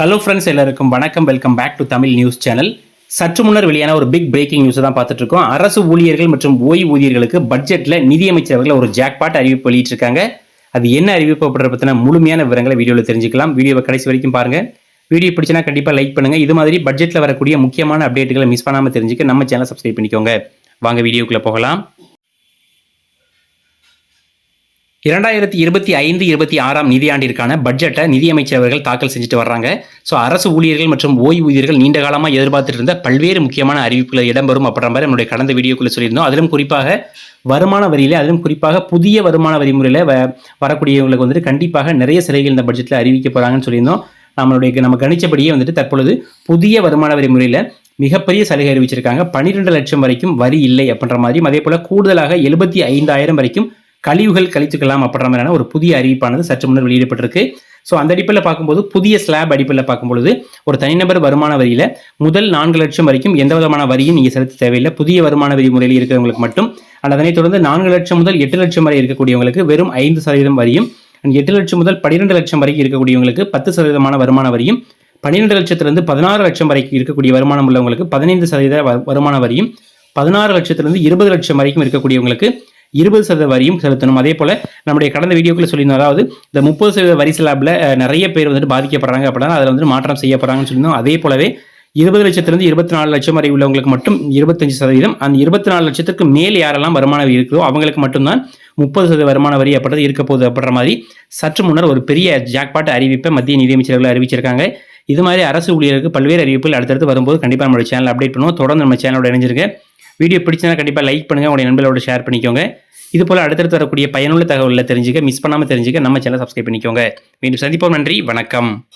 Hello friends எல்லாருக்கும் வணக்கம். Welcome back to Tamil news channel சற்று முன்னர் வெளியான ஒரு பிக் பிரேக்கிங் நியூஸ் தான் பார்த்துட்டு இருக்கோம். அரசு ஊழியர்கள் மற்றும் ஓய்வூதியர்களுக்கு பட்ஜெட்டில் நிதியமைச்சர் அவர்கள் ஒரு ஜாக்பாட் அறிவிப்பு வெளியிட்டிருக்காங்க. அது என்ன அறிவிப்பு அப்படின்ற பற்றின முழுமையான விவரங்களை வீடியோவில் தெரிஞ்சுக்கலாம். வீடியோவை கடைசி வரைக்கும் பாருங்கள் வீடியோ பிடிச்சினா கண்டிப்பாக லைக் பண்ணுங்க. இது மாதிரி பட்ஜெட்டில் வரக்கூடிய முக்கியமான அப்டேட்டுகளை மிஸ் பண்ணாமல் தெரிஞ்சுக்க நம்ம சேனலை சப்ஸ்கிரைப் பண்ணிக்கோங்க. வாங்க வீடியோக்குள்ளே போகலாம். இரண்டாயிரத்தி இருபத்தி ஐந்து இருபத்தி ஆறாம் நிதியாண்டிற்கான பட்ஜெட்டை நிதியமைச்சர் அவர்கள் தாக்கல் செஞ்சுட்டு வர்றாங்க. ஸோ அரசு ஊழியர்கள் மற்றும் ஓய்வூதியர்கள் நீண்ட காலமாக எதிர்பார்த்துட்டு இருந்த பல்வேறு முக்கியமான அறிவிப்புகள் இடம்பெறும் அப்படின்ற மாதிரி நம்மளுடைய கடந்த வீடியோக்குள்ளே சொல்லியிருந்தோம். அதிலும் குறிப்பாக வருமான வரியில் அதிலும் குறிப்பாக புதிய வருமான வரி முறையில் வ வரக்கூடியவங்களுக்கு வந்துட்டு கண்டிப்பாக நிறைய சிலைகள் இந்த பட்ஜெட்டில் அறிவிக்க போகிறாங்கன்னு சொல்லியிருந்தோம். நம்மளுடைய நம்ம கணிச்சபடியே வந்துட்டு தற்பொழுது புதிய வருமான வரி முறையில் மிகப்பெரிய சலுகை அறிவிச்சிருக்காங்க. பன்னிரெண்டு லட்சம் வரைக்கும் வரி இல்லை அப்படின்ற மாதிரியும் அதே போல் கூடுதலாக எழுபத்தி ஐந்தாயிரம் வரைக்கும் கழிவுகள் கழித்துக்கலாம் அப்படின்ற மாதிரியான ஒரு புதிய அறிவிப்பானது சற்று முன்னர் வெளியிடப்பட்டிருக்கு. ஸோ அந்த அடிப்படையில் பார்க்கும்போது புதிய ஸ்லாப் அடிப்படையில் பார்க்கும்பொழுது ஒரு தனிநபர் வருமான வரியில முதல் நான்கு லட்சம் வரைக்கும் எந்த விதமான வரியும் நீங்கள் செலுத்த தேவையில்லை. புதிய வருமான வரி முறையில் இருக்கிறவங்களுக்கு மட்டும். And அதனைத் தொடர்ந்து நான்கு லட்சம் முதல் எட்டு லட்சம் வரை இருக்கக்கூடியவங்களுக்கு வெறும் ஐந்து சதவீதம் வரியும் எட்டு லட்சம் முதல் பன்னிரெண்டு லட்சம் வரைக்கும் இருக்கக்கூடியவங்களுக்கு பத்து சதவீதமான வருமான வரியும் பன்னிரெண்டு லட்சத்திலிருந்து பதினாறு லட்சம் வரைக்கும் இருக்கக்கூடிய வருமானம் உள்ளவங்களுக்கு பதினைந்து சதவீத வருமான வரியும் பதினாறு லட்சத்திலிருந்து இருபது லட்சம் வரைக்கும் இருக்கக்கூடியவங்களுக்கு இருபது சதவீத வரியும் செலுத்தணும். அதே போல் நம்முடைய கடந்த வீடியோக்களை சொல்லியிருந்தோம். அதாவது இந்த முப்பது சதவீத வரி ஸ்லாப்ல நிறைய பேர் வந்துட்டு பாதிக்கப்படுறாங்க அப்படின்னா அதில் வந்து மாற்றம் செய்யப்படுறாங்கன்னு சொல்லியிருந்தோம். அதே போலவே இருபது லட்சத்திலிருந்து இருபத்தி நாலு லட்சம் வரை உள்ளவங்களுக்கு மட்டும் இருபத்தஞ்சு சதவீதம். அந்த இருபத்தி நாலு லட்சத்துக்கு மேல் யாரெல்லாம் வருமான வரி இருக்குதோ அவங்களுக்கு மட்டும்தான் முப்பது சதவீத வருமான வரி அப்படின்றது இருக்க போகுது அப்படின்ற மாதிரி சற்று முன்னர் ஒரு பெரிய ஜாக்பாட் அறிவிப்பை மத்திய நிதியமைச்சர்கள் அறிவிச்சிருக்காங்க. இது மாதிரி அரசு ஊழியருக்கு பல்வேறு அறிவிப்புகள் அடுத்தடுத்து வரும்போது கண்டிப்பாக நம்மளோட சேனல் அப்டேட் பண்ணுவோம். தொடர்ந்து நம்ம சேனலோட இணைஞ்சிருக்கேன் வீடியோ பிடிச்சனா கண்டிப்பாக லைக் பண்ணுங்க. உங்களுடைய நண்பர்களோட ஷேர் பண்ணிக்கோங்க. இது போல அடுத்தடுத்து வரக்கூடிய பயனுள்ள தகவலில் தெரிஞ்சுக்க மிஸ் பண்ணாமல் தெரிஞ்சுக்க நம்ம சேனல் சப்ஸ்கிரைப் பண்ணிக்கோங்க. மீண்டும் சந்திப்போம். நன்றி. வணக்கம்.